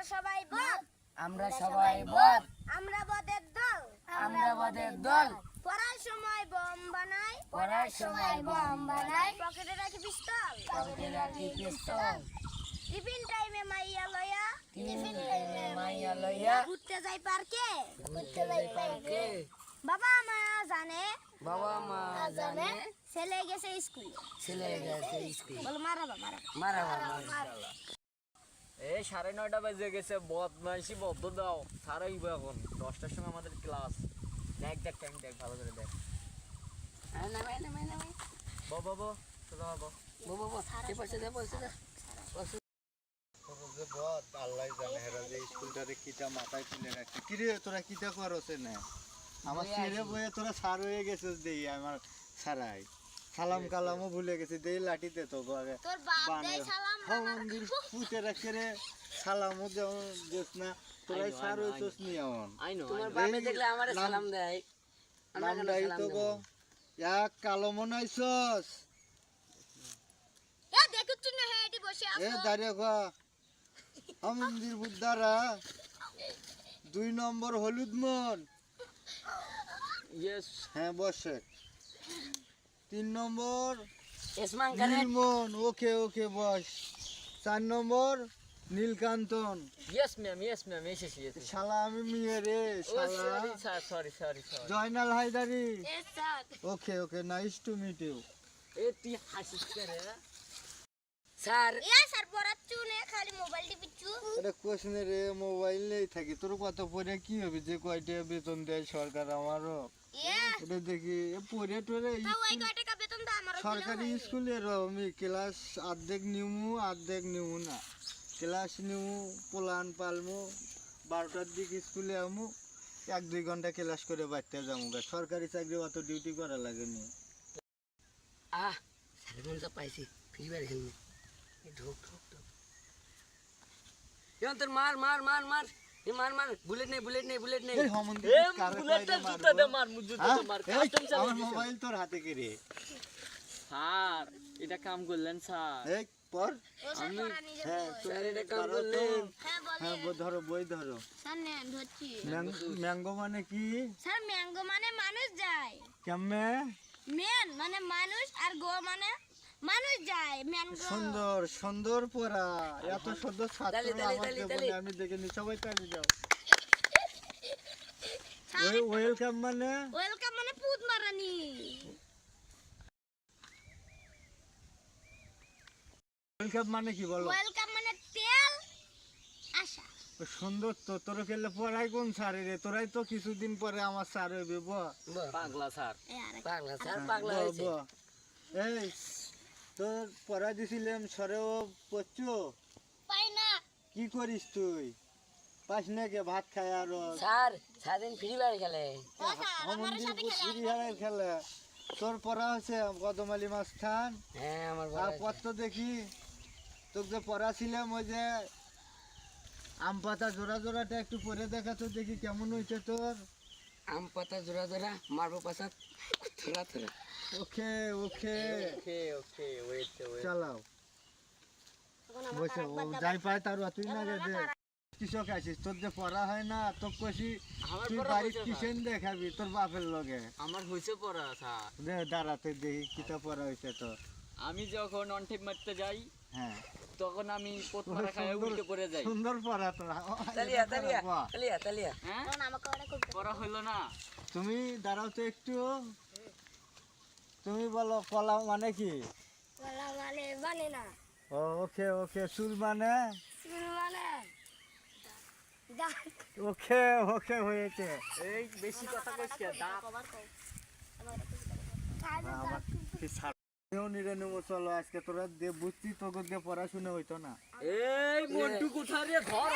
আমরা সবাই বদ আমরা সবাই বদ আমরা বদের দল। আমরা বদের দল। পড়ার সময় বম বানাই। পড়ার সময় বম বানাই। পকেটে রাখি পিস্তল। পকেটে রাখি পিস্তল। টিফিন টাইমে মাইয়া লয়া। টিফিন টাইমে মাইয়া লইয়া ঘুরতে যাই পার্কে। ঘুরতে যাই পার্কে। বাবা মা জানে। বাবা মা জানে। ছেলে গেছে স্কুলে। ছেলে গেছে স্কুল। বল মারাবা মারাবা। মারা মারা এই সাড়ে নয়টা বাজে গেছে বদমাইশি বদ্ধ দাও। সারা এখন। দশটার সময় আমাদের ক্লাস। দেখ দেখ টাইম দেখ ভালো করে দেখ। আমার ছেলে। বইয়ে তোরা সার হয়ে গেছিস দেই আমার সারাই সালাম কালামও ভুলে গেছি দেই লাঠিতে তো আগে তোর বাপ বানে সালাম হ্যাঁ, মন্দির পুঁতে রাখছে রে। সালামও যেমন দিস না। তোরাই সার I হইছস নি এমন। তোমার বাপে দেখলে আমারে সালাম দেয়। নামটাই সালাম তো গো এক কালো মনে হইছস এ দেখুছ না হে এটি বসে এ দাঁড়িয়ে গো। মন্দির বুদ্ধারা দুই নম্বর হলুদ মন। ইয়েস হ্যাঁ বসে। তিন নম্বর। নীলমন ওকে ওকে বস। চার নম্বর Neelakantan. Yes ma'am yes ma'am এসেছি শালা আমি মেয়ে রে ও শালা। Sorry sorry Joynal Haidari. Okay okay nice to meet you এ তুই হাসিস করে স্যার স্যার পড়াচ্ছু নে খালি মোবাইল টিপিচ্ছু এটা কোশ্চেনে রে মোবাইল নেই থাকি। তোর কত পরে কি হবে? যে কয়টা বেতন দেয় সরকার আমারও? এটা দেখি এ পরে টরে তাও ওই কয় টাকা বেতন তো আমারও সরকারি স্কুলের আমি ক্লাস অর্ধেক নিমু অর্ধেক নিমু না। ক্লাস নিমু পোলান পালমু বারোটার দিকে স্কুলে আমু এক দুই ঘণ্টা ক্লাস করে বাড়তে যাব গা। সরকারি চাকরি অত ডিউটি করা লাগেনি আহ তো পাইছি ফ্রি ফায়ার খেলব। ঢোক ঢোক ঢোক এখন তোর মার মার মার মার। এ মার মার। বুলেট নেই বুলেট নেই বুলেট নেই এই হমন্দি এ বুলেটটা জুতা দে? মার জুতা হ্যাঁ? দে মার কাস্টম আমার মোবাইল তোর হাতে কে রে? স্যার এটা কাম করলেন স্যার। এই পর নিজে হ্যাঁ স্যার, এটা কাম করলেন। হ্যাঁ বলে হ্যাঁ বই ধরো বই ধরো। স্যার নেন ধরছি। ম্যাঙ্গো মানে কি? স্যার ম্যাঙ্গো মানে মানুষ যায়। কেমনে? মেন মানে মানুষ আর গো মানে মানুষ যায় সুন্দর সুন্দর পড়া। এত সুন্দর ছাত্র তালি, তালি, আমার জীবনে আমি দেখিনি সবাই তালি যাও ওয়েলকাম মানে? ওয়েলকাম মানে পুত মারানি। ওয়েলকাম মানে কি বলো? ওয়েলকাম মানে তেল আশা। সুন্দর তো তোর খেলে পড়াই কোন স্যারে রে? তোরাই তো কিছুদিন পরে আমার স্যার হইবে পাগলা স্যার এ পাগলা স্যার পাগলা ব। এই তোর পড়া দিছিলাম সরেও পড়ছো? পাই না। কি করিস তুই? পাস না কে ভাত খায় আর? স্যার সারাদিন ফ্রি ফায়ার খেলে। আমার মন্দির সাথে খেলে ফ্রি ফায়ার খেলে। তোর পড়া হচ্ছে কদমালি মাঝখান হ্যাঁ আমার আর পত্র দেখি তোকে যে পড়াছিলাম ওই যে আম পাতা জোড়া জোড়াটা একটু পরে দেখা তো দেখি কেমন হয়েছে তোর। আম পাতা জোড়া জোড়া মারবো পাশা থোড়া থোড়া ওকে ওকে। ওকে ওকে ওয়েট ওয়েট চালাও। বসে ও যাই পায় তার তুই না দে কৃষক আছিস তোর যে পড়া হয় না তোর কষি আমার তুই বাড়ির কিসেন দেখাবি তোর বাপের লগে। আমার হয়েছে পড়া স্যার। দে দাঁড়াতে দেখি কিতা পড়া হয়েছে তোর। আমি যখন অনটি মারতে যাই হ্যাঁ। তখন আমি পোতমারা খায় উল্টে পড়ে যাই। সুন্দর পড়া তোরা। তালিয়া তালিয়া তালিয়া তালিয়া। হ্যাঁ? পড়া হইল না। তুমি দাঁড়াও তো একটু। তুমি বলো কলা মানে কি? বলা মানে মানে না। ও ওকে ওকে চুল মানে? চুল মানে? ওকে ওকে হয়েছে। এই বেশি কথা কইছ কে? দাঁত চলো আজকে তোরা দে বুঝছি তোকে দিয়ে পড়াশোনা হইতো না এই মন্টু কোথায় রে ধর